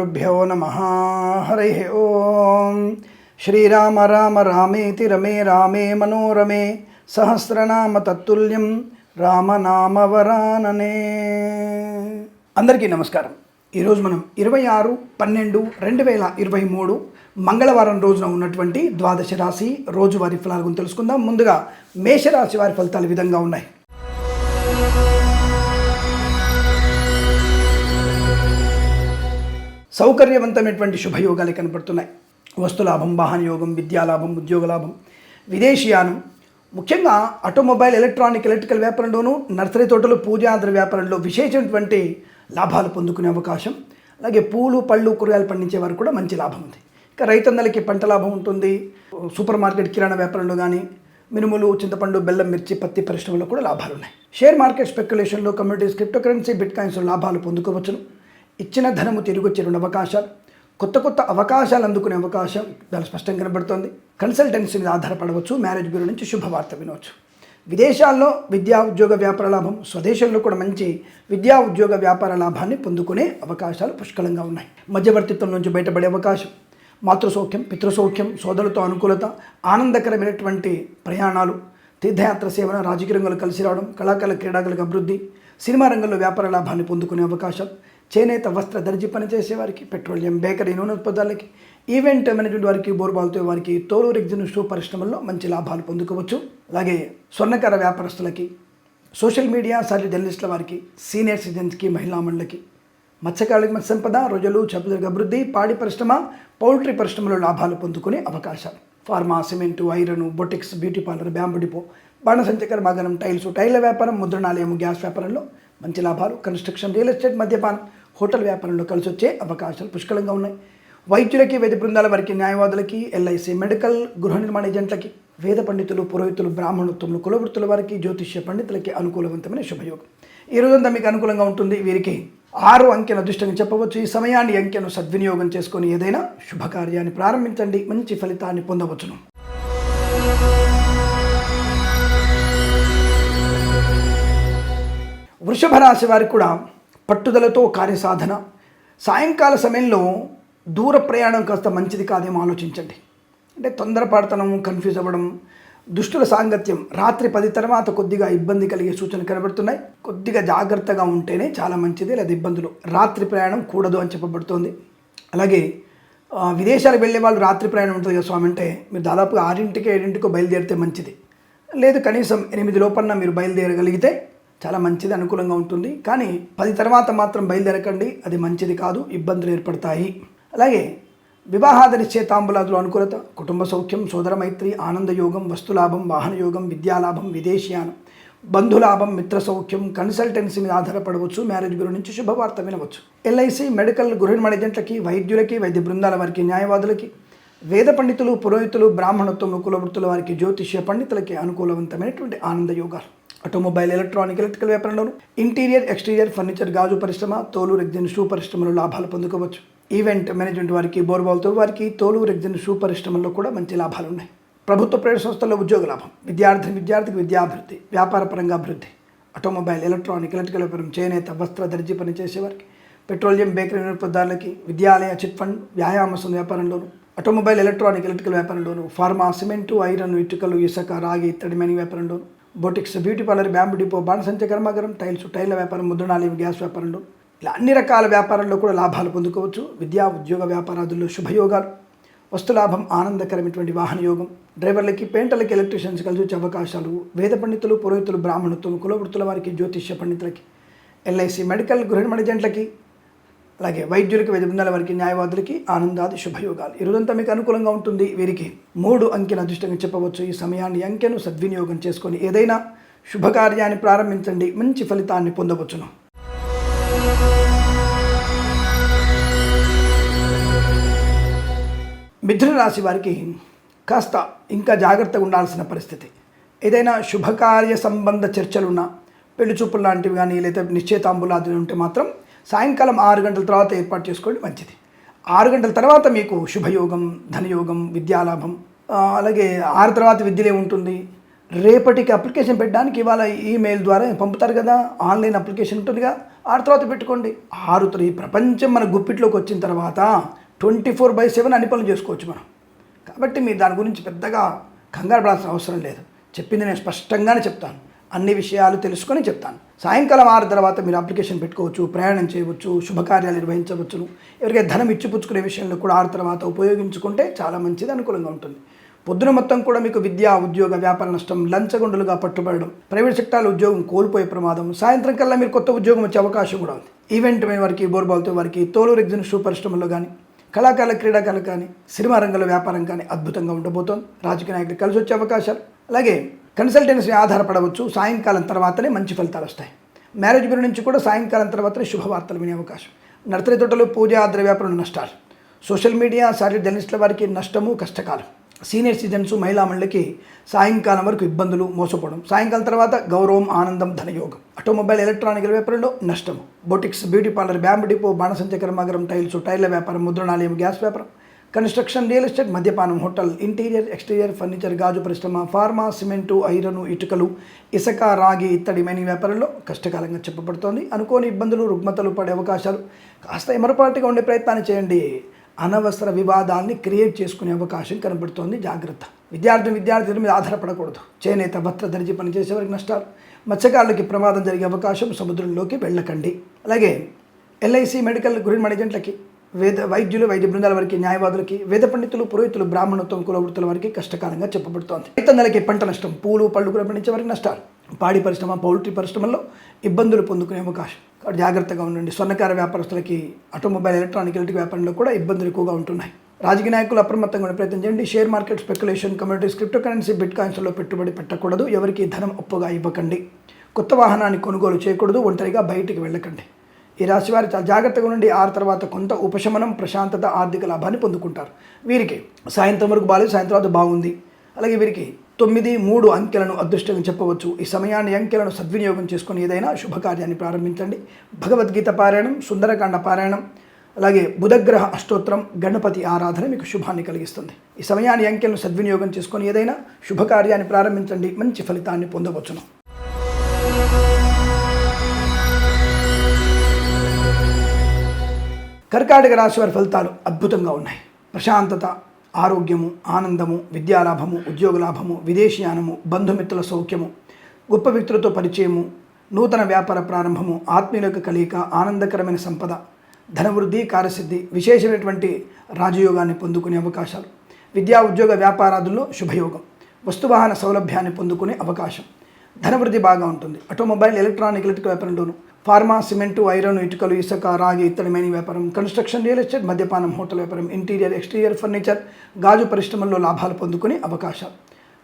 శ్రీగురుభ్యో నమ హరి ఓం శ్రీరామ రామ రామేతి రమే రామే మనోరమే సహస్రనామ తత్తుల్యం రామనామవరాననే అందరికీ నమస్కారం. ఈరోజు మనం ఇరవై ఆరు పన్నెండు రెండు వేల ఇరవై మూడు మంగళవారం రోజున ఉన్నటువంటి ద్వాదశ రాశి రోజువారీ ఫలాల గురించి తెలుసుకుందాం. ముందుగా మేషరాశి వారి ఫలితాలు విధంగా ఉన్నాయి. సౌకర్యవంతమైనటువంటి శుభయోగాలు కనపడుతున్నాయి. వస్తులాభం వాహన యోగం విద్యాలాభం ఉద్యోగ లాభం విదేశీయానం ముఖ్యంగా ఆటోమొబైల్ ఎలక్ట్రానిక్ ఎలక్ట్రికల్ వ్యాపారంలోనూ నర్సరీ తోటలు పూజాంధ్ర వ్యాపారంలో విశేషమైనటువంటి లాభాలు పొందుకునే అవకాశం. అలాగే పూలు పళ్ళు కూరగాయలు పండించే వారు కూడా మంచి లాభం ఉంది. ఇక రైతన్నలకి పంట లాభం ఉంటుంది. సూపర్ మార్కెట్ కిరాణా వ్యాపారంలో కానీ మినుములు చింతపండు బెల్లం మిర్చి పత్తి పరిశ్రమలో కూడా లాభాలు ఉన్నాయి షేర్ మార్కెట్ స్పెక్యులేషన్లో కమ్యూనిటీస్ క్రిప్టో కరెన్సీ బిట్ కాయిన్స్లో లాభాలు పొందుకోవచ్చును. ఇచ్చిన ధనము తిరిగి వచ్చే రెండు అవకాశాలు కొత్త కొత్త అవకాశాలు అందుకునే అవకాశం చాలా స్పష్టంగా కనబడుతోంది. కన్సల్టెన్సీ మీద ఆధారపడవచ్చు మ్యారేజ్ బ్యూరో నుంచి శుభవార్త వినవచ్చు. విదేశాల్లో విద్యా ఉద్యోగ వ్యాపార లాభం స్వదేశంలో కూడా మంచి విద్యా ఉద్యోగ వ్యాపార లాభాన్ని పొందుకునే అవకాశాలు పుష్కలంగా ఉన్నాయి. మధ్యవర్తిత్వం నుంచి బయటపడే అవకాశం మాతృసౌఖ్యం పితృసౌఖ్యం సోదరులతో అనుకూలత ఆనందకరమైనటువంటి ప్రయాణాలు తీర్థయాత్ర సేవన రాజకీయ రంగంలో కలిసి రావడం కళాకారుల క్రీడాకులకు అభివృద్ధి సినిమా రంగంలో వ్యాపార లాభాన్ని పొందుకునే అవకాశం చేనేత వస్త్ర దర్జీ పనిచేసే వారికి పెట్రోలియం బేకరీ నూనె ఉత్పత్తులకి ఈవెంట్ మేనేజ్మెంట్ వారికి బోర్బాల్తో వారికి తోలు రెగ్జిన్ షూ పరిశ్రమల్లో మంచి లాభాలు పొందుకోవచ్చు. అలాగే స్వర్ణకార వ్యాపారస్తులకి సోషల్ మీడియా సాటి జర్నలిస్టుల వారికి సీనియర్ సిటిజన్స్కి మహిళా మండలికి మత్స్యకారులకు మత్స్య సంపద రోజులు చేపలకు అభివృద్ధి పాడి పరిశ్రమ పౌల్ట్రీ పరిశ్రమలో లాభాలు పొందుకునే అవకాశాలు. Pharma cement iron boutiques beauty parlour bamboo depot బాణసంచ కర్మాగారం టైల్స్ టైర్ల వ్యాపారం ముద్రణాలయం గ్యాస్ వ్యాపారంలో మంచి లాభాలు. కన్స్ట్రక్షన్ రియల్ ఎస్టేట్ మద్యపానం హోటల్ వ్యాపారంలో కలిసి వచ్చే అవకాశాలు పుష్కలంగా ఉన్నాయి. వైద్యులకి వేద బృందాల వారికి న్యాయవాదులకి ఎల్ఐసి మెడికల్ గృహ నిర్మాణ ఏజెంట్లకి వేద పండితులు పురోహితులు బ్రాహ్మణోత్తములు కులవృత్తుల వారికి జ్యోతిష్య పండితులకి అనుకూలవంతమైన శుభయోగం. ఈ రోజంతా మీకు అనుకూలంగా ఉంటుంది. వీరికి ఆరు అంకెను అదృష్టంగా చెప్పవచ్చు. ఈ సమయాన్ని అంకెను సద్వినియోగం చేసుకొని ఏదైనా శుభకార్యాన్ని ప్రారంభించండి. మంచి ఫలితాన్ని పొందవచ్చును. వృషభ రాశి వారికి కూడా పట్టుదలతో కార్యసాధన. సాయంకాల సమయంలో దూర ప్రయాణం కాస్త మంచిది కాదేమో ఆలోచించండి. అంటే తొందరపడతనం కన్ఫ్యూజ్ అవ్వడం దుష్టుల సాంగత్యం రాత్రి పది తర్వాత కొద్దిగా ఇబ్బంది కలిగే సూచనలు కనబడుతున్నాయి. కొద్దిగా జాగ్రత్తగా ఉంటేనే చాలా మంచిది లేదా ఇబ్బందులు. రాత్రి ప్రయాణం కూడదు అని చెప్పబడుతోంది. అలాగే విదేశాలకు వెళ్ళే వాళ్ళు రాత్రి ప్రయాణం ఉంటుంది కదా స్వామి అంటే మీరు దాదాపుగా ఆరింటికి ఏడింటికో బయలుదేరితే మంచిది. లేదు కనీసం ఎనిమిది లోపల మీరు బయలుదేరగలిగితే చాలా మంచిది అనుకూలంగా ఉంటుంది. కానీ పది తర్వాత మాత్రం బయలుదేరకండి. అది మంచిది కాదు ఇబ్బందులు ఏర్పడతాయి. అలాగే వివాహాద తాంబులాదులు అనుకూలత కుటుంబ సౌఖ్యం సోదర మైత్రి ఆనందయోగం వస్తులాభం వాహనయోగం విద్యాలాభం విదేశీయానం బంధులాభం మిత్ర సౌఖ్యం కన్సల్టెన్సీ మీద ఆధారపడవచ్చు మ్యారేజ్ బ్యూరో నుంచి శుభవార్త వినవచ్చు. ఎల్ఐసి మెడికల్ గృహ నిర్మాణ ఏజెంట్లకి వైద్యులకి వైద్య బృందాల వారికి న్యాయవాదులకి వేద పండితులు పురోహితులు బ్రాహ్మణత్వం కులవృత్తుల వారికి జ్యోతిష్య పండితులకి అనుకూలవంతమైనటువంటి ఆనంద యోగాలు. ఆటోమొబైల్ ఎలక్ట్రానిక్ ఎలక్ట్రికల్ వ్యాపారంలోను ఇంటీరియర్ ఎక్స్టీరియర్ ఫర్నిచర్ గాజు పరిశ్రమ తోలు రెగ్జిన్ షూ పరిశ్రమలో లాభాలు పొందుకోవచ్చు. ఈవెంట్ మేనేజ్మెంట్ వారికి బోర్బాల్తో వారికి తోలు రెగ్జిన్ షూ పరిశ్రమల్లో కూడా మంచి లాభాలు ఉన్నాయి ప్రభుత్వ ప్రైవేట్ సంస్థల్లో ఉద్యోగ లాభం. విద్యార్థిని విద్యార్థికి విద్యాభివృద్ధి వ్యాపార పరంగా అభివృద్ధి. ఆటోమొబైల్ ఎలక్ట్రానిక్ ఎలక్ట్రికల్ వ్యాపారం చేనేత వస్త్ర దర్జీ పనిచేసేవారికి పెట్రోలియం బేకరీ వినియోగదారులకి విద్యాలయ చిట్ ఫండ్ వ్యాయామ వ్యాపారంలోను ఆటోమొబైల్ ఎలక్ట్రానిక్ ఎలక్ట్రికల్ వ్యాపారంలోను ఫార్మా సిమెంటు ఐరన్ ఇటుకలు ఇసుక రాగి ఇత్తడి mining వ్యాపారంలోను boutiques beauty parlour bamboo depot బాణసంచ కర్మాగారం టైల్స్ టైల్ల వ్యాపారం ముద్రణాలయం గ్యాస్ వ్యాపారంలో. ఇలా అన్ని రకాల వ్యాపారాల్లో కూడా లాభాలు పొందుకోవచ్చు. విద్యా ఉద్యోగ వ్యాపారాదుల్లో శుభయోగాలు వస్తులాభం ఆనందకరమైనటువంటి వాహన యోగం డ్రైవర్లకి పెయింటర్లకి ఎలక్ట్రీషియన్స్ కలిసి వచ్చే అవకాశాలు వేద పండితులు పురోహితులు బ్రాహ్మణత్వం కులవృత్తుల వారికి జ్యోతిష్య పండితులకి ఎల్ఐసి మెడికల్ గృహ మేనేజెంట్లకి అలాగే వైద్యులకి వైద్య బృందాల వారికి న్యాయవాదులకి ఆనందాది శుభయోగాలు. ఈ రోజంతా మీకు అనుకూలంగా ఉంటుంది. వీరికి మూడు అంకెను అదృష్టంగా చెప్పవచ్చు. ఈ సమయాన్ని అంకెను సద్వినియోగం చేసుకొని ఏదైనా శుభకార్యాన్ని ప్రారంభించండి. మంచి ఫలితాన్ని పొందవచ్చును. మిథున రాశి వారికి కాస్త ఇంకా జాగ్రత్తగా ఉండాల్సిన పరిస్థితి. ఏదైనా శుభకార్య సంబంధ చర్చలున్నా పెళ్ళి చూపులు లాంటివి కానీ లేదా నిశ్చయితాంబులాదులు ఉంటే మాత్రం సాయంకాలం ఆరు గంటల తర్వాత ఏర్పాటు చేసుకోండి మంచిది. ఆరు గంటల తర్వాత మీకు శుభయోగం ధనయోగం విద్యాలాభం అలాగే ఆరు తర్వాత విద్యలే ఉంటుంది. రేపటికి అప్లికేషన్ పెట్టడానికి ఇవాళ ఈమెయిల్ ద్వారా పంపుతారు కదా ఆన్లైన్ అప్లికేషన్ ఉంటుందిగా ఆరు తర్వాత పెట్టుకోండి. ఆరు ఈ ప్రపంచం మన గుప్పిట్లోకి వచ్చిన తర్వాత ట్వంటీ ఫోర్ బై సెవెన్ అన్ని పనులు చేసుకోవచ్చు మనం. కాబట్టి మీరు దాని గురించి పెద్దగా కంగారు పడాల్సిన అవసరం లేదు. చెప్పింది నేను స్పష్టంగానే చెప్తాను. అన్ని విషయాలు తెలుసుకొని చెప్తాను. సాయంకాలం ఆరు తర్వాత మీరు అప్లికేషన్ పెట్టుకోవచ్చు ప్రయాణం చేయవచ్చు శుభకార్యాలు నిర్వహించవచ్చును. ఎవరికైనా ధనం ఇచ్చిపుచ్చుకునే విషయంలో కూడా ఆరు తర్వాత ఉపయోగించుకుంటే చాలా మంచిది అనుకూలంగా ఉంటుంది. పొద్దున మొత్తం కూడా మీకు విద్య ఉద్యోగ వ్యాపార నష్టం లంచగొండలుగా పట్టుబడడం ప్రైవేట్ సెక్టార్లో ఉద్యోగం కోల్పోయే ప్రమాదం సాయంత్రం కల్లా మీరు కొత్త ఉద్యోగం వచ్చే అవకాశం కూడా ఉంది. ఈవెంట్ వారికి బోర్బాల్తో వారికి తోలు ఎగ్జిన్ షూ పరిశ్రమలో కానీ కళాకారుల క్రీడాకారులు కానీ సినిమా రంగంలో వ్యాపారం కానీ అద్భుతంగా ఉండబోతోంది. రాజకీయ నాయకులు కలిసి వచ్చే అవకాశాలు. అలాగే కన్సల్టెన్సీ ఆధారపడవచ్చు. సాయంకాలం తర్వాతనే మంచి ఫలితాలు వస్తాయి. మ్యారేజ్ బ్యూరో నుంచి కూడా సాయంకాలం తర్వాతనే శుభవార్తలు వినే అవకాశం. నర్సరీ తోటలు పూజ ఆద్ర వ్యాపారం నష్టాలు. సోషల్ మీడియా శారీరక జర్నలిస్టుల వారికి నష్టము కష్టకాలం. సీనియర్ సిటిజన్స్ మహిళా మండలికి సాయంకాలం వరకు ఇబ్బందులు మోసపోవడం. సాయంకాలం తర్వాత గౌరవం ఆనందం ధనయోగం. ఆటోమొబైల్ ఎలక్ట్రానిక్ వ్యాపారంలో నష్టము. Boutiques beauty parlour bamboo depot బాణసంచ కర్మాగారం టైల్స్ టైర్ల వ్యాపారం ముద్రణాలయం గ్యాస్ వ్యాపారం. కన్స్ట్రక్షన్ రియల్ ఎస్టేట్ మద్యపానం హోటల్ ఇంటీరియర్ ఎక్స్టీరియర్ ఫర్నిచర్ గాజు పరిశ్రమ ఫార్మా సిమెంటు ఐరను ఇటుకలు ఇసుక రాగి ఇత్తడి మైనింగ్ వ్యాపారంలో కష్టకాలంగా చెప్పబడుతోంది. అనుకోని ఇబ్బందులు రుగ్మతలు పడే అవకాశాలు కాస్త ఎమరపాటుగా ఉండే ప్రయత్నాన్ని చేయండి. అనవసర వివాదాల్ని క్రియేట్ చేసుకునే అవకాశం కనబడుతోంది. జాగ్రత్త. విద్యార్థి విద్యార్థుల మీద ఆధారపడకూడదు. చేనేత భద్ర పనిచేసే వారికి నష్టాలు. మత్స్యకారులకి ప్రమాదం జరిగే అవకాశం సముద్రంలోకి వెళ్ళకండి. అలాగే ఎల్ఐసి మెడికల్ గురి మేనేజెంట్లకి వేద వైద్యులు వైద్య బృందాల వారికి న్యాయవాదులకి వేద పండితులు పురోహితులు బ్రాహ్మణత్వం కులవృత్తుల వారికి కష్టకాలంగా చెప్పబడుతోంది. రైతన్నలకి పంట నష్టం పూలు పళ్ళు కూడా పండించే వారికి నష్టాలు. పాడి పరిశ్రమ పౌల్ట్రీ పరిశ్రమల్లో ఇబ్బందులు పొందుకునే అవకాశం. జాగ్రత్తగా ఉండండి. స్వర్ణకార వ్యాపారస్తులకి ఆటోమొబైల్ ఎలక్ట్రానిక్ ఎలక్ట్రిక్ వ్యాపారంలో కూడా ఇబ్బందులు ఎక్కువగా ఉంటున్నాయి. రాజకీయ నాయకులు అప్రమత్తంగా ఉండే ప్రయత్నం చేయండి. Share market speculation communities cryptocurrency bit కాయిన్స్లో పెట్టుబడి పెట్టకూడదు. ఎవరికి ధనం అప్పుగా ఇవ్వకండి. కొత్త వాహనాన్ని కొనుగోలు చేయకూడదు. ఒంటరిగా బయటికి వెళ్ళకండి. ఈ రాశి వారు చాలా జాగ్రత్తగా ఉండి ఆరు తర్వాత కొంత ఉపశమనం ప్రశాంతత ఆర్థిక లాభాన్ని పొందుకుంటారు. వీరికి సాయంత్రం వరకు బాగాలేదు సాయంత్రం తర్వాత బాగుంది. అలాగే వీరికి తొమ్మిది మూడు అంకెలను అదృష్టంగా చెప్పవచ్చు. ఈ సమయాన్ని అంకెలను సద్వినియోగం చేసుకొని ఏదైనా శుభకార్యాన్ని ప్రారంభించండి. భగవద్గీత పారాయణం సుందరకాండ పారాయణం అలాగే బుధగ్రహ అష్టోత్తరం గణపతి ఆరాధన మీకు శుభాన్ని కలిగిస్తుంది. ఈ సమయాన్ని అంకెలను సద్వినియోగం చేసుకొని ఏదైనా శుభకార్యాన్ని ప్రారంభించండి. మంచి ఫలితాన్ని పొందవచ్చును. కర్కాటక రాశి వారి ఫలితాలు అద్భుతంగా ఉన్నాయి. ప్రశాంతత ఆరోగ్యము ఆనందము విద్యాలాభము ఉద్యోగ లాభము విదేశీయానము బంధుమిత్రుల సౌఖ్యము గొప్ప వ్యక్తులతో పరిచయము నూతన వ్యాపార ప్రారంభము ఆత్మీయులకు కలయిక ఆనందకరమైన సంపద ధనవృద్ధి కార్యసిద్ధి విశేషమైనటువంటి రాజయోగాన్ని పొందుకునే అవకాశాలు విద్యా ఉద్యోగ వ్యాపారాదుల్లో శుభయోగం వస్తువాహన సౌలభ్యాన్ని పొందుకునే అవకాశం ధనవృద్ధి బాగా ఉంటుంది. ఆటోమొబైల్ ఎలక్ట్రానిక్ ఎలక్ట్రిక్ వ్యాపారంలోను ఫార్మా సిమెంటు ఐరన్ ఇటుకలు ఇసుక రాగి ఇత్తడి మైనింగ్ వ్యాపారం కన్స్ట్రక్షన్ రియల్ ఎస్టేట్ మద్యపానం హోటల్ వ్యాపారం ఇంటీరియర్ ఎక్స్టీరియర్ ఫర్నిచర్ గాజు పరిశ్రమల్లో లాభాలు పొందుకునే అవకాశాలు.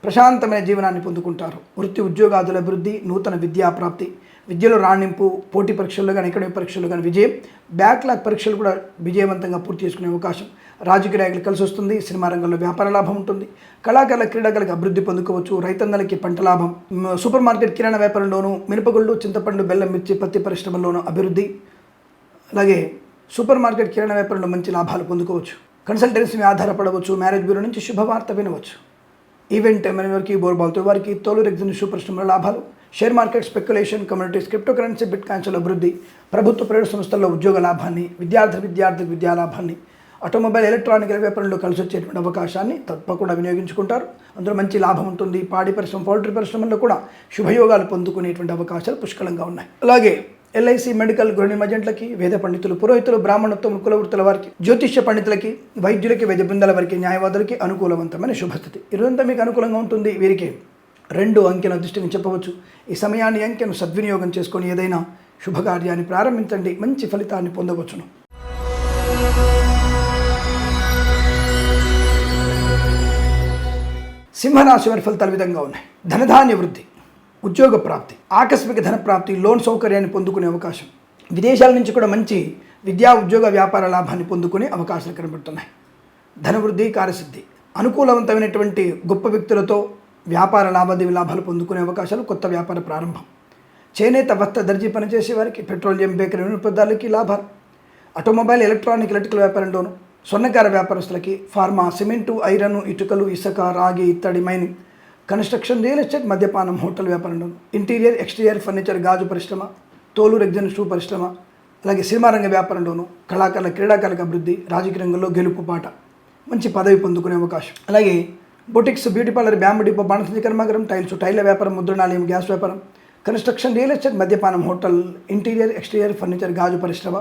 ప్రశాంతమైన జీవనాన్ని పొందుకుంటారు. వృత్తి ఉద్యోగాదుల అభివృద్ధి నూతన విద్యా ప్రాప్తి విద్యలో రాణింపు పోటీ పరీక్షల్లో కానీ ఎకడమిక్ పరీక్షల్లో కానీ విజయం బ్యాక్లాగ్ పరీక్షలు కూడా విజయవంతంగా పూర్తి చేసుకునే అవకాశం రాజకీయ నాయకులు కలిసి వస్తుంది సినిమా రంగంలో వ్యాపార లాభం ఉంటుంది కళాకారుల క్రీడాకారులకు అభివృద్ధి పొందుకోవచ్చు రైతన్నలకి పంట లాభం. సూపర్ మార్కెట్ కిరాణా వ్యాపారంలోనూ మినపగుళ్ళు చింతపండు బెల్లం మిర్చి పత్తి పరిశ్రమల్లోనూ అభివృద్ధి. అలాగే సూపర్ మార్కెట్ కిరాణా వ్యాపారంలో మంచి లాభాలు పొందుకోవచ్చు. కన్సల్టెన్సీ ఆధారపడవచ్చు మ్యారేజ్ బ్యూరో నుంచి శుభవార్త వినవచ్చు. ఈవెంట్ మన వారికి బోర్బాల్తో వారికి తోలు ఎగ్జిబిషన్ పరిశ్రమల లాభాలు. Share market speculation communities cryptocurrency bit కాయిన్స్ల అభివృద్ధి. ప్రభుత్వ ప్రైవేట్ సంస్థల్లో ఉద్యోగ లాభాన్ని విద్యార్థి విద్యార్థి విద్యా లాభాన్ని ఆటోమొబైల్ ఎలక్ట్రానిక్ వ్యాపారంలో కలిసి వచ్చేటువంటి అవకాశాన్ని తప్పకుండా వినియోగించుకుంటారు. అందులో మంచి లాభం ఉంటుంది. పాడి పరిశ్రమ పౌల్ట్రీ పరిశ్రమల్లో కూడా శుభయోగాలు పొందుకునేటువంటి అవకాశాలు పుష్కలంగా ఉన్నాయి. అలాగే ఎల్ఐసి మెడికల్ గృహ మజెంట్లకి వేద పండితులు పురోహితులు బ్రాహ్మణత్వం కులవృత్తుల వారికి జ్యోతిష్య పండితులకి వైద్యులకి వైద్య బృందాల వారికి న్యాయవాదులకి అనుకూలవంతమైన శుభస్థితి. ఇదంతా మీకు అనుకూలంగా ఉంటుంది. వీరికి రెండు అంకెల దృష్టిని చెప్పవచ్చు. ఈ సమయాన్ని అంకెను సద్వినియోగం చేసుకొని ఏదైనా శుభకార్యాన్ని ప్రారంభించండి. మంచి ఫలితాన్ని పొందవచ్చును. సింహరాశి వారి ఫలితాలు విధంగా ఉన్నాయి. ధనధాన్య వృద్ధి ఉద్యోగ ప్రాప్తి ఆకస్మిక ధన ప్రాప్తి లోన్ సౌకర్యాన్ని పొందుకునే అవకాశం. విదేశాల నుంచి కూడా మంచి విద్యా ఉద్యోగ వ్యాపార లాభాన్ని పొందుకునే అవకాశాలు కనబడుతున్నాయి. ధనవృద్ధి కార్యసిద్ధి అనుకూలవంతమైనటువంటి గొప్ప వ్యక్తులతో వ్యాపార లావాదేవీ లాభాలు పొందుకునే అవకాశాలు కొత్త వ్యాపార ప్రారంభం. చేనేత వస్త్ర దర్జీ పనిచేసే వారికి పెట్రోలియం బేకరీ వినియోగదారులకి లాభాలు. ఆటోమొబైల్ ఎలక్ట్రానిక్ ఎలక్ట్రికల్ వ్యాపారంలోనూ స్వర్ణకార వ్యాపారస్తులకి ఫార్మా సిమెంటు ఐరన్ ఇటుకలు ఇసుక రాగి ఇత్తడి మైనింగ్ కన్స్ట్రక్షన్ రియల్ ఎస్టేట్ మద్యపానం హోటల్ వ్యాపారంలో ఇంటీరియర్ ఎక్స్టీరియర్ ఫర్నిచర్ గాజు పరిశ్రమ తోలు రెగ్జన్ షూ పరిశ్రమ అలాగే సినిమా రంగ వ్యాపారంలోను కళాకారుల క్రీడాకారులకు అభివృద్ధి రాజకీయ రంగంలో గెలుపు పాట మంచి పదవి పొందుకునే అవకాశం. అలాగే boutiques beauty parlour bamboo depot బాణసీ కర్మాగారం టైల్స్ టైల్ల వ్యాపారం ముద్రణాలయం గ్యాస్ వ్యాపారం కన్స్ట్రక్షన్ రియల్ ఎస్టేట్ మద్యపానం హోటల్ ఇంటీరియర్ ఎక్స్టీరియర్ ఫర్నిచర్ గాజు పరిశ్రమ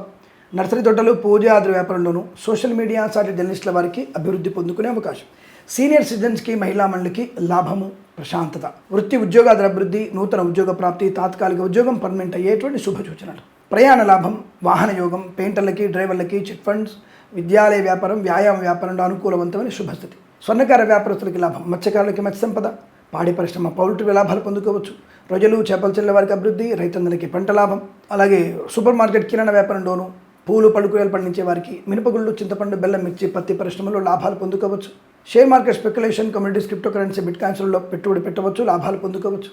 నర్సరీ తోటలు పూజ ఆధార వ్యాపారంలోనూ సోషల్ మీడియా సాటి జర్నలిస్టుల వారికి అభివృద్ధి పొందుకునే అవకాశం. సీనియర్ సిటిజన్స్కి మహిళా మండలికి లాభము ప్రశాంతత. వృత్తి ఉద్యోగాల అభివృద్ధి నూతన ఉద్యోగ ప్రాప్తి తాత్కాలిక ఉద్యోగం పర్మనెంట్ అయ్యేటువంటి శుభ సూచనలు. ప్రయాణ లాభం వాహన యోగం పెయింటర్లకి డ్రైవర్లకి చిట్ ఫండ్స్ విద్యాలయ వ్యాపారం వ్యాయామ వ్యాపారంలో అనుకూలవంతమైన శుభస్థితి. స్వర్ణకార వ్యాపారస్తులకి లాభం మత్స్యకారులకి మత్స్య సంపద పాడి పరిశ్రమ పౌల్ట్రీ లాభాలు పొందుకోవచ్చు. ప్రజలు చేపల చెల్లె వారికి అభివృద్ధి రైతన్నలకి పంట లాభం అలాగే సూపర్ మార్కెట్ కిరాణా వ్యాపారంలోనూ పూలు పలుకురాలు పండించే వారికి మినపగుళ్ళు చింతపండు బెల్లం మిర్చి పత్తి పరిశ్రమలో లాభాలు పొందుకోవచ్చు. Share market speculation communities cryptocurrency bit కాయిన్స్లలో పెట్టుబడి పెట్టవచ్చు లాభాలు పొందుకోవచ్చు.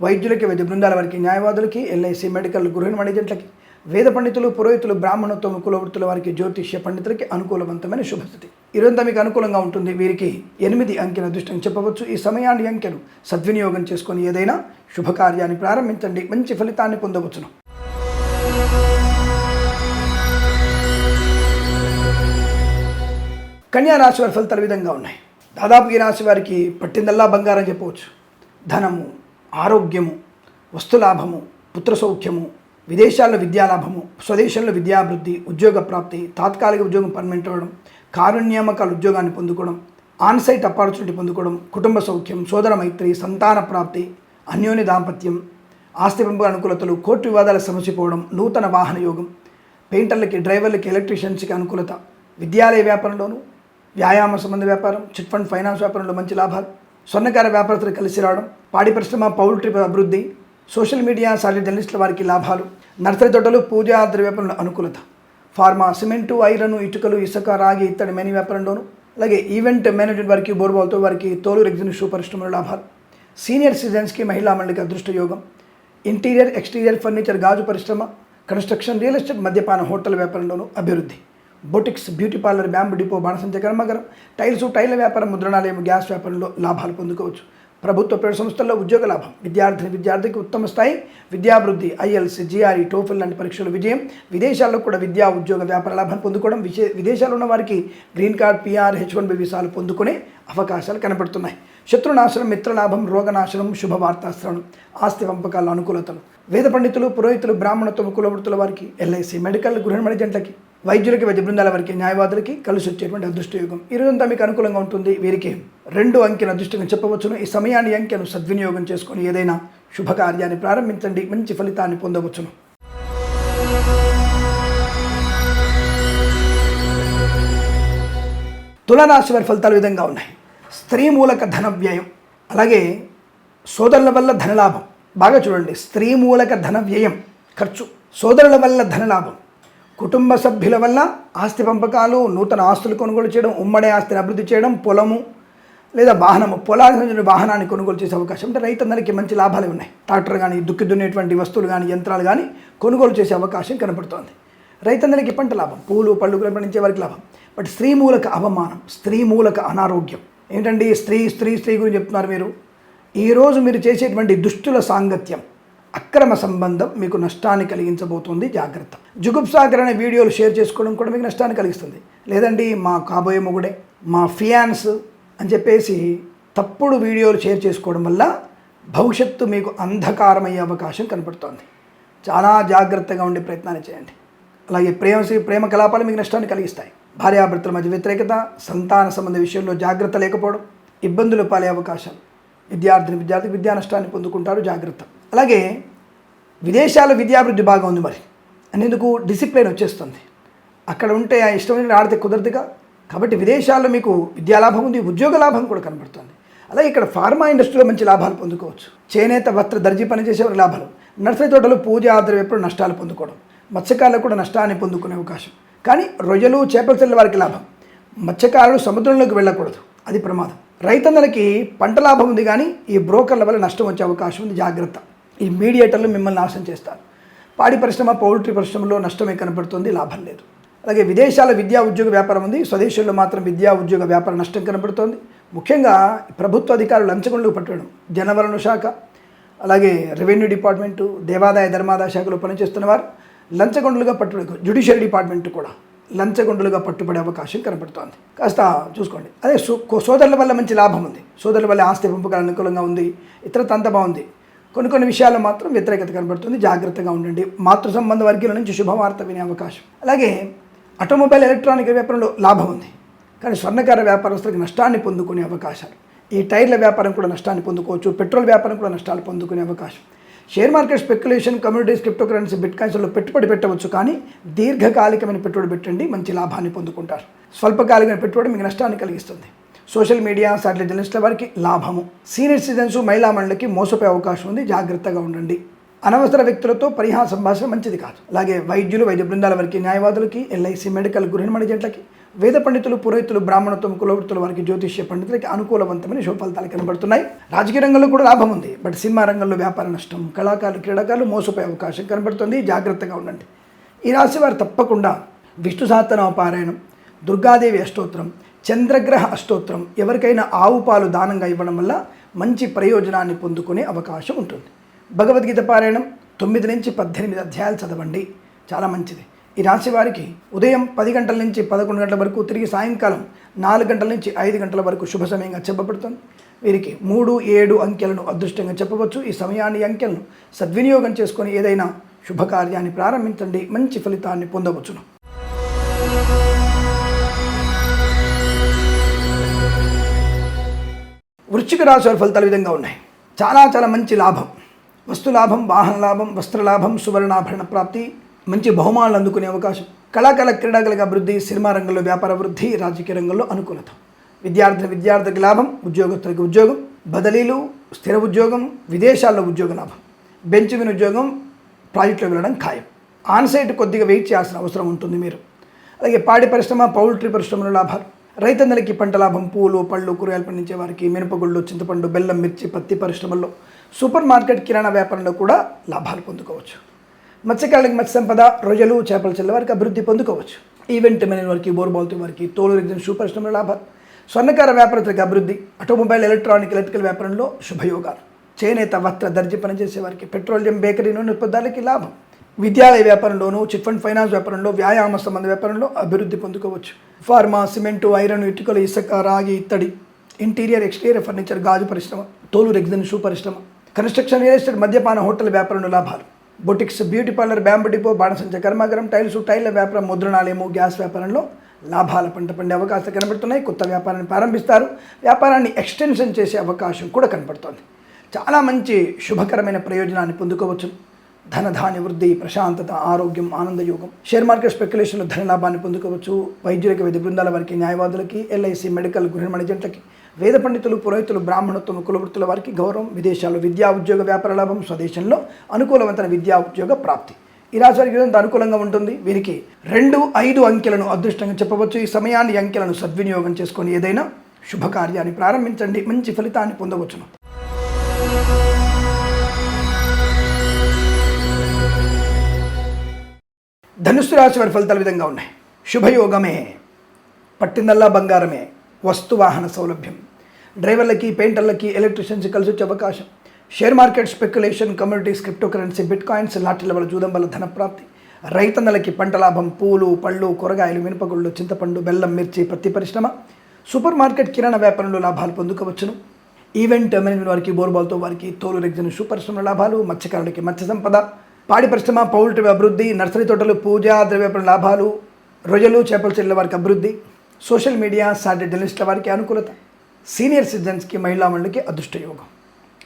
వైద్యులకి వైద్య బృందాల వారికి న్యాయవాదులకి ఎల్ఐసి మెడికల్ గృహిణి వాణిజ్యంట్లకి వేద పండితులు పురోహితులు బ్రాహ్మణత్వం కులవృత్తుల వారికి జ్యోతిష్య పండితులకి అనుకూలవంతమైన శుభస్థితి. ఇదంతా మీకు అనుకూలంగా ఉంటుంది. వీరికి ఎనిమిది అంకెల అదృష్టం చెప్పవచ్చు. ఈ సమయాన్ని అంకెను సద్వినియోగం చేసుకొని ఏదైనా శుభకార్యాన్ని ప్రారంభించండి. మంచి ఫలితాన్ని పొందవచ్చును. కన్యా రాశి వారి ఫలితాలు విధంగా ఉన్నాయి. దాదాపు ఈ రాశి వారికి పట్టిందల్లా బంగారం చెప్పవచ్చు. ధనము ఆరోగ్యము వస్తులాభము పుత్ర సౌఖ్యము విదేశాల్లో విద్యాలాభము స్వదేశంలో విద్యాభివృద్ధి ఉద్యోగ ప్రాప్తి తాత్కాలిక ఉద్యోగం పర్మనెంట్ అవ్వడం కారుణ్యామకాల ఉద్యోగాన్ని పొందుకోవడం ఆన్సైట్ అపార్చునిటీ పొందుకోవడం కుటుంబ సౌఖ్యం సోదర మైత్రి సంతాన ప్రాప్తి అన్యోన్య దాంపత్యం ఆస్తి పెంపు అనుకూలతలు కోర్టు వివాదాల సమసిపోవడం నూతన వాహన యోగం పెయింటర్లకి డ్రైవర్లకి ఎలక్ట్రీషియన్స్కి అనుకూలత విద్యాలయ వ్యాపారంలోను వ్యాయామ సంబంధ వ్యాపారం చిట్ ఫండ్ ఫైనాన్స్ వ్యాపారంలో మంచి లాభాలు స్వర్ణకార వ్యాపారస్తులు కలిసి రావడం పాడి పరిశ్రమ పౌల్ట్రీ అభివృద్ధి సోషల్ మీడియా సాటి జర్నలిస్టుల వారికి లాభాలు నర్సరీ తోటలు పూజా ద్రవ్యాపారంలో అనుకూలత. ఫార్మా సిమెంటు ఐరన్ ఇటుకలు ఇసుక రాగి ఇత్తడి మెని వ్యాపారంలోను అలాగే ఈవెంట్ మేనేజ్మెంట్ వారికి బోర్బాల్తో వారికి తోలు రెగ్జిన్ షూ పరిశ్రమలో లాభాలు. సీనియర్ సిటిజన్స్కి మహిళా మండలికి అదృష్ట యోగం. ఇంటీరియర్ ఎక్స్టీరియర్ ఫర్నిచర్ గాజు పరిశ్రమ కన్స్ట్రక్షన్ రియల్ ఎస్టేట్ మద్యపాన హోటల్ వ్యాపారంలోనూ అభివృద్ధి. Boutiques beauty parlour bamboo depot బాణసంచ కర్మగరం. టైల్స్ టైల్ వ్యాపారం ముద్రణాలయం గ్యాస్ వ్యాపారంలో లాభాలు పొందుకోవచ్చు. ప్రభుత్వ ప్రైవేట్ సంస్థల్లో ఉద్యోగ లాభం. విద్యార్థిని విద్యార్థికి ఉత్తమ స్థాయి విద్యాభివృద్ధి ఐఎల్స్ జీఆర్ఈ టోఫిల్ లాంటి పరీక్షలు విజయం. విదేశాల్లో కూడా విద్యా ఉద్యోగ వ్యాపార లాభాన్ని పొందుకోవడం విశే విదేశాల్లో ఉన్న వారికి green card PR H one B వీసాలు పొందుకునే అవకాశాలు కనబడుతున్నాయి శత్రునాశనం మిత్రలాభం రోగనాశనం శుభవార్తాశ్రవణం ఆస్తి పంపకాల అనుకూలతలు. వేద పండితులు పురోహితులు బ్రాహ్మణత్వం కులవృత్తుల వారికి ఎల్ఐసి మెడికల్ గృహ మణిజంట్లకి వైద్యులకి వైద్య బృందాల వారికి న్యాయవాదులకి కలిసి వచ్చేటువంటి అదృష్టయోగం. ఈ రోజంతా మీకు అనుకూలంగా ఉంటుంది. వీరికి రెండు అంకెను అదృష్టంగా చెప్పవచ్చును. ఈ సమయాన్ని అంకెను సద్వినియోగం చేసుకొని ఏదైనా శుభకార్యాన్ని ప్రారంభించండి. మంచి ఫలితాన్ని పొందవచ్చును. తులరాశి వారి ఫలితాలు విధంగా ఉన్నాయి. స్త్రీ మూలక ధన వ్యయం. అలాగే సోదరుల వల్ల ధనలాభం బాగా చూడండి. స్త్రీ మూలక ధన వ్యయం. ఖర్చు. సోదరుల వల్ల ధనలాభం కుటుంబ సభ్యుల వల్ల ఆస్తి పంపకాలు నూతన ఆస్తులు కొనుగోలు చేయడం ఉమ్మడి ఆస్తిని అభివృద్ధి చేయడం పొలము లేదా వాహనము పొలానికి సంబంధించిన వాహనాన్ని కొనుగోలు చేసే అవకాశం అంటే రైతందరికీ మంచి లాభాలు ఉన్నాయి. ట్రాక్టర్ కానీ దుక్కి దున్నేటువంటి వస్తువులు కానీ యంత్రాలు కానీ కొనుగోలు చేసే అవకాశం కనపడుతోంది. రైతందరికీ పంట లాభం పూలు పళ్ళు పండించే వారికి లాభం. బట్ స్త్రీ మూలక అవమానం స్త్రీ మూలక అనారోగ్యం. ఏంటండి స్త్రీ స్త్రీ స్త్రీ గురించి చెప్తున్నారు మీరు? ఈరోజు మీరు చేసేటువంటి దుష్టుల సాంగత్యం అక్రమ సంబంధం మీకు నష్టాన్ని కలిగించబోతుంది జాగ్రత్త. జుగుప్సాగర్ అనే వీడియోలు షేర్ చేసుకోవడం కూడా మీకు నష్టాన్ని కలిగిస్తుంది. లేదండి మా కాబోయే మొగుడే మా ఫియాన్స్ అని చెప్పేసి తప్పుడు వీడియోలు షేర్ చేసుకోవడం వల్ల భవిష్యత్తు మీకు అంధకారమయ్యే అవకాశం కనపడుతోంది. చాలా జాగ్రత్తగా ఉండే ప్రయత్నాన్ని చేయండి. అలాగే ప్రేమ ప్రేమ కలాపాలు మీకు నష్టాన్ని కలిగిస్తాయి. భార్యాభర్తల మధ్య వ్యతిరేకత సంతాన సంబంధ విషయంలో జాగ్రత్త లేకపోవడం ఇబ్బందులు పాలే అవకాశాలు విద్యార్థిని విద్యార్థి విద్యా నష్టాన్ని పొందుకుంటారు జాగ్రత్త. అలాగే విదేశాల విద్యాభివృద్ధి బాగా ఉంది మరి. అనేందుకు డిసిప్లిన్ వచ్చేస్తుంది. అక్కడ ఉంటే ఆ ఇష్టమైన ఆడితే కుదరదుగా. కాబట్టి విదేశాల్లో మీకు విద్యాలాభం ఉంది ఉద్యోగ లాభం కూడా కనబడుతుంది. అలాగే ఇక్కడ ఫార్మా ఇండస్ట్రీలో మంచి లాభాలు పొందుకోవచ్చు. చేనేత వస్త్ర దర్జీ పనిచేసేవారి లాభాలు. నర్సరీ తోటలు పూజ ఆధార ఎప్పుడు నష్టాలు పొందుకోవడం. మత్స్యకారులకు కూడా నష్టాన్ని పొందుకునే అవకాశం. కానీ రొయ్యలు చేపలు చెల్లె వారికి లాభం. మత్స్యకారులు సముద్రంలోకి వెళ్ళకూడదు. అది ప్రమాదం. రైతన్నలకి పంట లాభం ఉంది కానీ ఈ బ్రోకర్ల వల్ల నష్టం వచ్చే అవకాశం ఉంది. జాగ్రత్త. ఈ మీడియేటర్లు మిమ్మల్ని నాశనం చేస్తారు. పాడి పరిశ్రమ పౌల్ట్రీ పరిశ్రమలో నష్టమే కనపడుతుంది లాభం లేదు. అలాగే విదేశాల విద్యా ఉద్యోగ వ్యాపారం ఉంది స్వదేశంలో మాత్రం విద్యా ఉద్యోగ వ్యాపార నష్టం కనబడుతోంది ముఖ్యంగా ప్రభుత్వ అధికారులు లంచగొండలు పట్టడం జనవరణ శాఖ అలాగే రెవెన్యూ డిపార్ట్మెంటు దేవాదాయ ధర్మాదాయ శాఖలో పనిచేస్తున్న వారు లంచగొండలుగా పట్టుబడి జ్యుడిషియల్ డిపార్ట్మెంట్ కూడా లంచగొండలుగా పట్టుబడే అవకాశం కనపడుతోంది. కాస్త చూసుకోండి. అదే సో సోదరుల వల్ల మంచి లాభం ఉంది. సోదరుల వల్ల ఆస్తి పంపకాలు అనుకూలంగా ఉంది ఇతర తంత బాగుంది కొన్ని కొన్ని విషయాల్లో మాత్రం వ్యతిరేకత కనబడుతుంది. జాగ్రత్తగా ఉండండి. మాతృ సంబంధ వర్గీయుల నుంచి శుభవార్త వినే అవకాశం. అలాగే ఆటోమొబైల్ ఎలక్ట్రానిక్ వ్యాపారంలో లాభం ఉంది. కానీ స్వర్ణకార వ్యాపారస్తులకు నష్టాన్ని పొందుకునే అవకాశాలు. ఈ టైర్ల వ్యాపారం కూడా నష్టాన్ని పొందుకోవచ్చు. పెట్రోల్ వ్యాపారం కూడా నష్టాలు పొందుకునే అవకాశం. Share market speculation communities crypto currency bit కాయిన్స్లో పెట్టుబడి పెట్టవచ్చు కానీ దీర్ఘకాలికమైన పెట్టుబడి పెట్టండి. మంచి లాభాన్ని పొందుకుంటారు. స్వల్పకాలికమైన పెట్టుబడి మీకు నష్టాన్ని కలిగిస్తుంది. సోషల్ మీడియా సాటిలైట్ జర్నలిస్టుల వారికి లాభము. సీనియర్ సిటిజన్స్ మహిళా మండలికి మోసపోయే అవకాశం ఉంది. జాగ్రత్తగా ఉండండి. అనవసర వ్యక్తులతో పరిహార సంభాషణ మంచిది కాదు. అలాగే వైద్యులు వైద్య బృందాల వారికి న్యాయవాదులకి ఎల్ఐసి మెడికల్ గృహిణి జంటలకి వేద పండితులు పురోహితులు బ్రాహ్మణత్వం కులవృత్తుల వారికి జ్యోతిష్య పండితులకి అనుకూలవంతమైన శుభఫలితాలు కనబడుతున్నాయి రాజకీయ రంగంలో కూడా లాభం ఉంది. బట్ సినిమా రంగంలో వ్యాపార నష్టం కళాకారులు క్రీడాకారులు మోసపోయే అవకాశం కనబడుతుంది. జాగ్రత్తగా ఉండండి. ఈ రాశి వారు తప్పకుండా విష్ణు సహస్రనామ పారాయణం దుర్గాదేవి అష్టోత్తరం చంద్రగ్రహ అష్టోత్రం ఎవరికైనా ఆవు పాలు దానంగా ఇవ్వడం వల్ల మంచి ప్రయోజనాన్ని పొందుకునే అవకాశం ఉంటుంది. భగవద్గీత పారాయణం తొమ్మిది నుంచి పద్దెనిమిది అధ్యాయాలు చదవండి. చాలా మంచిది. ఈ రాశి వారికి ఉదయం పది గంటల నుంచి పదకొండు గంటల వరకు తిరిగి సాయంకాలం నాలుగు గంటల నుంచి ఐదు గంటల వరకు శుభ సమయంగా చెప్పబడుతుంది. వీరికి మూడు ఏడు అంకెలను అదృష్టంగా చెప్పవచ్చు. ఈ సమయాన్ని అంకెలను సద్వినియోగం చేసుకొని ఏదైనా శుభకార్యాన్ని ప్రారంభించండి. మంచి ఫలితాన్ని పొందవచ్చును. వృశ్చిక రాశి వారి ఫలితాలు విధంగా ఉన్నాయి. చాలా చాలా మంచి లాభం. వస్తు లాభం వాహన లాభం వస్త్రలాభం సువర్ణాభరణ ప్రాప్తి మంచి బహుమానాలు అందుకునే అవకాశం. కళాకళ క్రీడాకళిక అభివృద్ధి సినిమా రంగంలో వ్యాపార వృద్ధి రాజకీయ రంగంలో అనుకూలత. విద్యార్థుల విద్యార్థికి లాభం ఉద్యోగస్తులకు ఉద్యోగం బదిలీలు స్థిర ఉద్యోగం విదేశాల్లో ఉద్యోగ లాభం. బెంచ్ మీద ఉద్యోగం ప్రాజెక్టులో వెళ్ళడం ఖాయం. ఆన్సైట్ కొద్దిగా వెయిట్ చేయాల్సిన అవసరం ఉంటుంది మీరు. అలాగే పాడి పరిశ్రమ పౌల్ట్రీ పరిశ్రమలో లాభాలు. రైతన్నలకి పంట లాభం పూలు పళ్ళు కూరగాయలు పండించే వారికి మినపగుళ్ళు చింతపండు బెల్లం మిర్చి పత్తి పరిశ్రమల్లో సూపర్ మార్కెట్ కిరాణా వ్యాపారంలో కూడా లాభాలు పొందుకోవచ్చు. మత్స్యకారులకు మత్స్య సంపద రొయ్యలు చేపల చెల్ల వారికి అభివృద్ధి పొందుకోవచ్చు. ఈవెంట్ మేనేజ్ వారికి బోర్బాల్తో వారికి తోలు రిజన్ షూ పరిశ్రమల లాభాలు. స్వర్ణకార వ్యాపారస్తులకు అభివృద్ధి ఆటోమొబైల్ ఎలక్ట్రానిక్ ఎలక్ట్రికల్ వ్యాపారంలో శుభయోగాలు. చేనేత వస్త్ర దర్జీ పనిచేసే వారికి పెట్రోలియం బేకరీ నూనె ఉత్పత్తులకి లాభం. విద్యాలయ వ్యాపారంలోను చిట్ ఫండ్ ఫైనాన్స్ వ్యాపారంలో వ్యాయామ సంబంధ వ్యాపారంలో అభివృద్ధి పొందుకోవచ్చు. ఫార్మా సిమెంటు ఐరన్ ఇటుకలు ఇసుక రాగి ఇత్తడి ఇంటీరియర్ ఎక్స్టీరియర్ ఫర్నిచర్ గాజు పరిశ్రమ తోలు రెగ్జిన్ షూ పరిశ్రమ కన్స్ట్రక్షన్ రియల్ ఎస్టేట్ మద్యపాన హోటల్ వ్యాపారంలో లాభాలు. Boutiques beauty parlour bamboo depot బాణసంచ కర్మాగారం టైల్స్ టైల్ల వ్యాపారం ముద్రణాలయము గ్యాస్ వ్యాపారంలో లాభాల పంట పండే అవకాశాలు కనబడుతున్నాయి. కొత్త వ్యాపారాన్ని ప్రారంభిస్తారు. వ్యాపారాన్ని ఎక్స్టెన్షన్ చేసే అవకాశం కూడా కనబడుతోంది. చాలా మంచి శుభకరమైన ప్రయోజనాన్ని పొందుకోవచ్చు. ధనధాని వృద్ధి ప్రశాంతత ఆరోగ్యం ఆనందయోగం. షేర్ మార్కెట్ స్పెక్యులేషన్లో ధన లాభాన్ని పొందుకోవచ్చు. వైద్యులకి వైద్య బృందాల వారికి న్యాయవాదులకి ఎల్ఐసి మెడికల్ గృహ మేనేజెంట్లకి వేద పండితులు పురోహితులు బ్రాహ్మణత్వం కులవృత్తుల వారికి గౌరవం విదేశాల్లో విద్యా ఉద్యోగ వ్యాపార లాభం స్వదేశంలో అనుకూలవంతమైన విద్యా ఉద్యోగ ప్రాప్తి. ఈ రాశి వారికి అనుకూలంగా ఉంటుంది? వీరికి రెండు ఐదు అంకెలను అదృష్టంగా చెప్పవచ్చు. ఈ సమయాన్ని అంకెలను సద్వినియోగం చేసుకొని ఏదైనా శుభకార్యాన్ని ప్రారంభించండి. మంచి ఫలితాన్ని పొందవచ్చును. ధనుస్సు రాశి వారి ఫలితాలు విధంగా ఉన్నాయి. శుభయోగమే పట్టిందల్లా బంగారమే వస్తు వాహన సౌలభ్యం డ్రైవర్లకి పెయింటర్లకి ఎలక్ట్రీషియన్స్ కలిసి వచ్చే అవకాశం share market speculation communities crypto currency bit coins లాటరీల వల్ల జూదం వల్ల ధన ప్రాప్తి రైతన్నలకి పంట లాభం పూలు పళ్ళు కూరగాయలు మినపగుళ్ళు చింతపండు బెల్లం మిర్చి పత్తి పరిశ్రమ సూపర్ మార్కెట్ కిరాణా వ్యాపారంలో లాభాలు పొందుకోవచ్చును. ఈవెంట్ మేనేజ్మెంట్ వారికి బోర్బాల్తో వారికి తోలు రెగ్జిన్ షూ పరిశ్రమ లాభాలు మత్స్యకారులకి మత్స్య సంపద పాడి పరిశ్రమ పౌల్ట్రీ అభివృద్ధి నర్సరీ తోటలు పూజా ద్రవ్య లాభాలు రొయ్యలు చేపల చెల్లెల వారికి అభివృద్ధి సోషల్ మీడియా సాటి జర్నలిస్టుల వారికి అనుకూలత సీనియర్ సిటిజన్స్కి మహిళా మండలికి అదృష్ట యోగం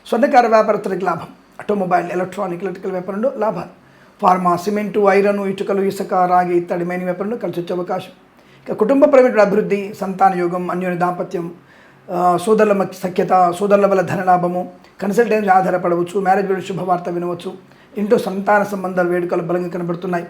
స్వర్ణకార వ్యాపారస్తులకి లాభం ఆటోమొబైల్ ఎలక్ట్రానిక్ ఎలక్ట్రికల్ వ్యాపారంలో లాభాలు. ఫార్మా సిమెంటు ఐరన్ ఇటుకలు ఇసుక రాగి ఇత్తడి మైన వ్యాపారంలో కలిసి వచ్చే అవకాశం. ఇక కుటుంబ ప్రవేశ అభివృద్ధి సంతాన యోగం అన్యోన్య దాంపత్యం సోదరుల సఖ్యత సోదరుల వల్ల ధనలాభము కన్సల్టెన్సీ ఆధారపడవచ్చు మ్యారేజ్ శుభవార్త వినవచ్చు ఇంట్లో సంతాన సంబంధాల వేడుకలు బలంగా కనబడుతున్నాయి.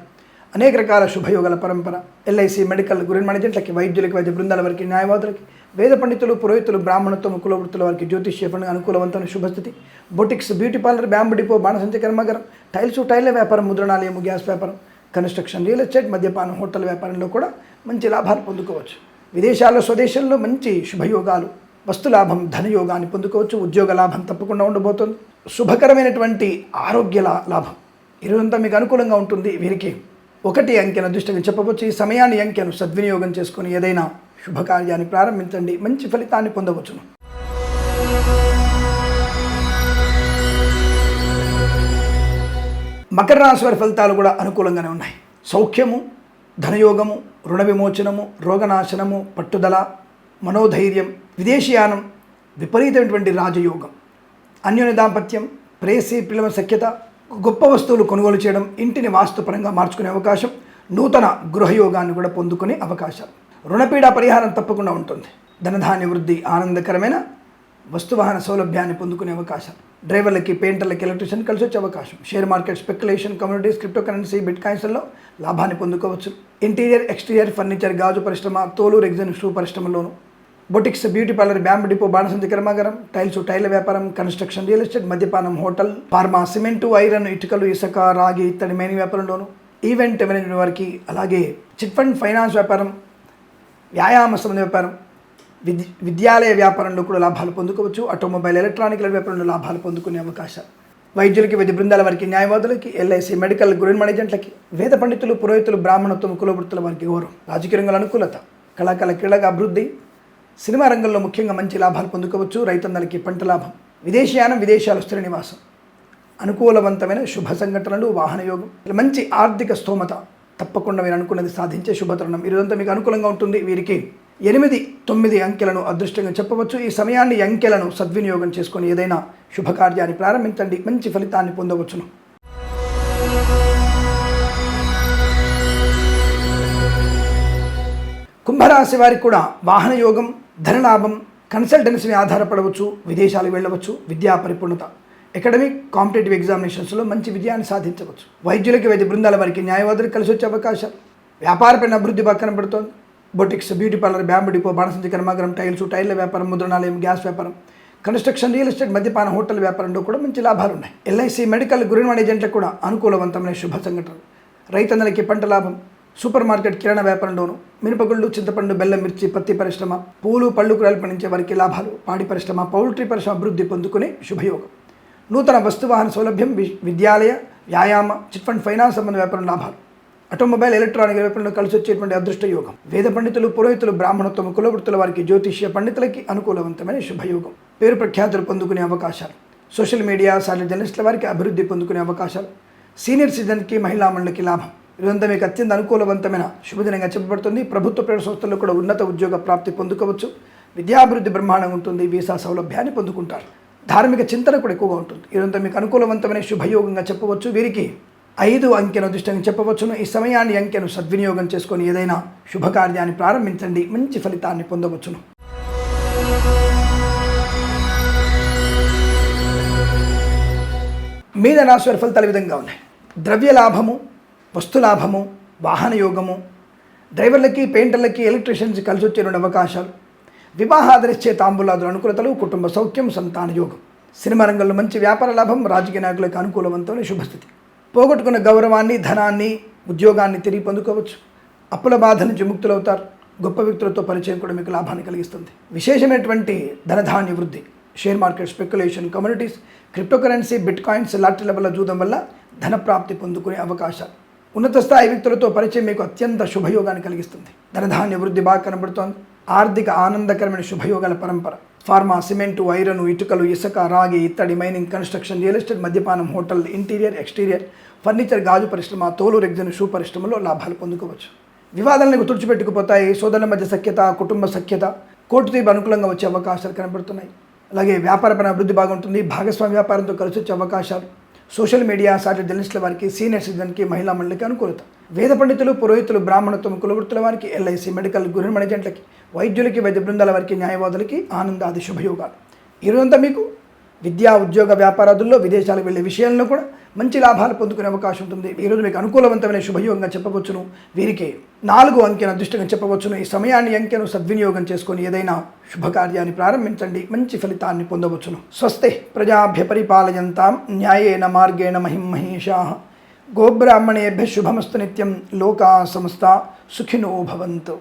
అనేక రకాల శుభయోగాల పరంపర ఎల్ఐసి మెడికల్ గురి మేనేజెంట్లకి వైద్యులకి వైద్య బృందాల వారికి న్యాయవాదులకి వేద పండితులు పురోహితులు బ్రాహ్మణత్వం కులవృత్తుల వారికి జ్యోతిష్య పండుగ అనుకూలవంతమైన శుభస్థితి. Boutiques beauty parlour bamboo depot బాణసంచ కర్మాగారం టైల్స్ టైల్ల వ్యాపారం ముద్రణాలయము గ్యాస్ వ్యాపారం కన్స్ట్రక్షన్ రియల్ ఎస్టేట్ మద్యపానం హోటల్ వ్యాపారంలో కూడా మంచి లాభాలు పొందుకోవచ్చు. విదేశాల్లో స్వదేశంలో మంచి శుభయోగాలు వస్తులాభం ధనయోగాన్ని పొందుకోవచ్చు ఉద్యోగ లాభం తప్పకుండా ఉండబోతుంది. శుభకరమైనటువంటి ఆరోగ్య లాభం. ఇరువంతా మీకు అనుకూలంగా ఉంటుంది. వీరికి ఒకటి అంకెను అదృష్టంగా చెప్పవచ్చు. ఈ సమయాన్ని అంకెను సద్వినియోగం చేసుకుని ఏదైనా శుభకార్యాన్ని ప్రారంభించండి. మంచి ఫలితాన్ని పొందవచ్చును. మకర రాశి వారి ఫలితాలు కూడా అనుకూలంగానే ఉన్నాయి. సౌఖ్యము ధనయోగము రుణ విమోచనము రోగనాశనము పట్టుదల మనోధైర్యం విదేశీయానం విపరీతమైనటువంటి రాజయోగం అన్యోన్య దాంపత్యం ప్రేసి పిల్లల సఖ్యత గొప్ప వస్తువులు కొనుగోలు చేయడం ఇంటిని వాస్తుపరంగా మార్చుకునే అవకాశం నూతన గృహయోగాన్ని కూడా పొందుకునే అవకాశాలు రుణపీడ పరిహారం తప్పకుండా ఉంటుంది. ధనధాన్య వృద్ధి ఆనందకరమైన వస్తువాహన సౌలభ్యాన్ని పొందుకునే అవకాశం. డ్రైవర్లకి పెయింటర్లకి ఎలక్ట్రీషియన్ కలిసి వచ్చే అవకాశం. Share market speculation communities crypto currency bit కాయిన్స్లో లాభాన్ని పొందుకోవచ్చు. ఇంటీరియర్ ఎక్స్టీరియర్ ఫర్నిచర్ గాజు పరిశ్రమ తోలు rexine shoe పరిశ్రమలోను boutiques beauty parlour bamboo depot బాణసంచి కర్మాగారం టైల్స్ టైల్ వ్యాపారం కన్స్ట్రక్షన్ రియల్ ఎస్టేట్ మద్యపానం హోటల్ ఫార్మా సిమెంటు ఐరన్ ఇటుకలు ఇసుక రాగి ఇత్తడి మేని వ్యాపారంలోను ఈవెంట్ మేనేజ్మెంట్ వారికి అలాగే చిట్ ఫండ్ ఫైనాన్స్ వ్యాపారం వ్యాయామ సంబంధ వ్యాపారం విద్య విద్యాలయ వ్యాపారంలో కూడా లాభాలు పొందుకోవచ్చు. ఆటోమొబైల్ ఎలక్ట్రానిక్ల వ్యాపారంలో లాభాలు పొందుకునే అవకాశాలు వైద్యులకి వైద్య బృందాల వారికి న్యాయవాదులకి ఎల్ఐసి మెడికల్ గురిన్ మేనేజెంట్లకి వేద పండితులు పురోహితులు బ్రాహ్మణత్వం కులవృత్తుల వారికి గౌరవం. రాజకీయ రంగంలో అనుకూలత కళాకళ క్రీడగా అభివృద్ధి సినిమా రంగంలో ముఖ్యంగా మంచి లాభాలు పొందుకోవచ్చు రైతన్నలకి పంట లాభం విదేశయానం విదేశాలు స్థిర నివాసం. అనుకూలవంతమైన శుభ సంఘటనలు వాహనయోగం మంచి ఆర్థిక స్తోమత తప్పకుండా మీరు అనుకున్నది సాధించే శుభతరుణం. ఇదంతా మీకు అనుకూలంగా ఉంటుంది. వీరికి ఎనిమిది తొమ్మిది అంకెలను అదృష్టంగా చెప్పవచ్చు. ఈ సమయాన్ని అంకెలను సద్వినియోగం చేసుకొని ఏదైనా శుభకార్యాన్ని ప్రారంభించండి. మంచి ఫలితాన్ని పొందవచ్చును. కుంభరాశి వారికి కూడా వాహన యోగం ధనలాభం కన్సల్టెన్సీని ఆధారపడవచ్చు విదేశాలకు వెళ్ళవచ్చు విద్యా పరిపూర్ణత అకాడమిక్ కాంపిటేటివ్ ఎగ్జామినేషన్స్లో మంచి విజయాన్ని సాధించవచ్చు. వైద్యులకి వైద్య బృందాల వారికి న్యాయవాదులకు కలిసి వచ్చే అవకాశాలు. వ్యాపారపైన అభివృద్ధి పక్కన కనబడుతోంది. Boutiques beauty parlour bamboo depot బాణసంచి కర్మాగారం టైల్స్ టైర్ల వ్యాపారం ముద్రణాలయం గ్యాస్ వ్యాపారం కన్స్ట్రక్షన్ రియల్ ఎస్టేట్ మద్యపాన హోటల్ వ్యాపారంలో కూడా మంచి లాభాలు ఉన్నాయి. ఎల్ఐసి మెడికల్ గురిన్ ఏజెంట్లకు కూడా అనుకూలవంతమైన శుభ సంఘటనలు. రైతన్నలకి పంట లాభం సూపర్ మార్కెట్ కిరాణా వ్యాపారంలోను మినపగుళ్ళు చింతపండు బెల్లం మిర్చి పత్తి పరిశ్రమ పూలు పళ్ళు కూరలు పండించే వారికి లాభాలు పాడి పరిశ్రమ పౌల్ట్రీ పరిశ్రమ అభివృద్ధి పొందుకునే శుభయోగం. నూతన వస్తువాహన సౌలభ్యం విద్యాలయ వ్యాయామ చిట్ ఫండ్ ఫైనాన్స్ సంబంధ వ్యాపారం లాభాలు. ఆటోమొబైల్ ఎలక్ట్రానిక్ వ్యాపారంలో కలిసి వచ్చేటువంటి అదృష్ట యోగం. వేద పండితులు పురోహితులు బ్రాహ్మణత్వం కులవృత్తుల వారికి జ్యోతిష్య పండితులకి అనుకూలవంతమైన శుభయోగం. పేరు ప్రఖ్యాతులు పొందుకునే అవకాశాలు. సోషల్ మీడియా సాటి జర్నలిస్టుల వారికి అభివృద్ధి పొందుకునే అవకాశాలు. సీనియర్ సిటిజన్కి మహిళా మండలికి లాభం. ఇదంతా మీకు అత్యంత అనుకూలవంతమైన శుభదినంగా చెప్పబడుతుంది. ప్రభుత్వ ప్రైవేట్ సంస్థల్లో కూడా ఉన్నత ఉద్యోగ ప్రాప్తి పొందుకోవచ్చు. విద్యాభివృద్ధి బ్రహ్మాండంగా ఉంటుంది. వీసా సౌలభ్యాన్ని పొందుకుంటారు. ధార్మిక చింతన కూడా ఎక్కువగా ఉంటుంది. ఇదంతా మీకు అనుకూలవంతమైన శుభయోగంగా చెప్పవచ్చు. వీరికి ఐదు అంకెను అదృష్టంగా చెప్పవచ్చును. ఈ సమయాన్ని అంకెను సద్వినియోగం చేసుకొని ఏదైనా శుభకార్యాన్ని ప్రారంభించండి. మంచి ఫలితాన్ని పొందవచ్చును. మీద రాశి ఫలితాలు విధంగా ఉన్నాయి. ద్రవ్య లాభము వస్తులాభము వాహనయోగము వాహన యోగము డ్రైవర్లకి పెయింటర్లకి ఎలక్ట్రీషియన్స్ కలిసి వచ్చే రెండు అవకాశాలు వివాహాదరిచ్చే తాంబూలాదుల అనుకూలతలు కుటుంబ సౌఖ్యం సంతాన యోగం. సినిమా రంగంలో మంచి వ్యాపార లాభం రాజకీయ నాయకులకు అనుకూలవంతమైన శుభస్థితి. పోగొట్టుకున్న గౌరవాన్ని ధనాన్ని ఉద్యోగాన్ని తిరిగి పొందుకోవచ్చు. అప్పుల బాధ నుంచి ముక్తులవుతారు. గొప్ప వ్యక్తులతో పరిచయం కూడా మీకు లాభాన్ని కలిగిస్తుంది. విశేషమైనటువంటి ధనధాన్య వృద్ధి share market speculation communities cryptocurrency bit coins లాటరీల వల్ల చూడడం వల్ల ధన ప్రాప్తి పొందుకునే అవకాశాలు. ఉన్నత స్థాయి వ్యక్తులతో పరిచయం మీకు అత్యంత శుభయోగాన్ని కలిగిస్తుంది. ధనధాన్య వృద్ధి బాగా కనబడుతోంది. ఆర్థిక ఆనందకరమైన శుభయోగాల పరంపర. ఫార్మా సిమెంటు ఐరన్ ఇటుకలు ఇసుక రాగి ఇత్తడి మైనింగ్ కన్స్ట్రక్షన్ రియల్ ఎస్టేట్ మద్యపానం హోటల్ ఇంటీరియర్ ఎక్స్టీరియర్ ఫర్నిచర్ గాజు పరిశ్రమ తోలు రెగ్జన్ షూ పరిశ్రమలో లాభాలు పొందుకోవచ్చు. వివాదాలను తుడిచిపెట్టుకుపోతాయి. సోదరుల మధ్య సఖ్యత కుటుంబ సఖ్యత కోర్టు తీర్పు అనుకూలంగా వచ్చే అవకాశాలు కనబడుతున్నాయి. అలాగే వ్యాపారపరమైన అభివృద్ధి బాగుంటుంది. భాగస్వామి వ్యాపారంతో కలిసి వచ్చే అవకాశాలు. సోషల్ మీడియా సాటి జర్నలిస్టుల వారికి సీనియర్ సిటిజన్కి మహిళా మండలికి అనుకూలత. వేద పండితులు పురోహితులు బ్రాహ్మణత్వం కులవృత్తుల వారికి ఎల్ఐసి మెడికల్ గృహ మేనేజెంట్లకి వైద్యులకి వైద్య బృందాల వారికి న్యాయవాదులకి ఆనందాది శుభయోగాలు. ఈరోజంతా మీకు విద్యా ఉద్యోగ వ్యాపారాదుల్లో విదేశాలకు వెళ్ళే విషయాల్లో కూడా మంచి లాభాలు పొందుకునే అవకాశం ఉంటుంది. ఈరోజు మీకు అనుకూలవంతమైన శుభయోగంగా చెప్పవచ్చును. వీరికి నాలుగు అంకెను అదృష్టంగా చెప్పవచ్చును. ఈ సమయాన్ని అంకెను సద్వినియోగం చేసుకొని ఏదైనా శుభకార్యాన్ని ప్రారంభించండి. మంచి ఫలితాన్ని పొందవచ్చును. స్వస్తి ప్రజాభ్య పరిపాలయంతాం న్యాయేన మార్గేణ మహిం మహేషా. గోబ్రాహ్మణేభ్య శుభమస్తు నిత్యం లోకా సంస్థ సుఖినో భవంతు.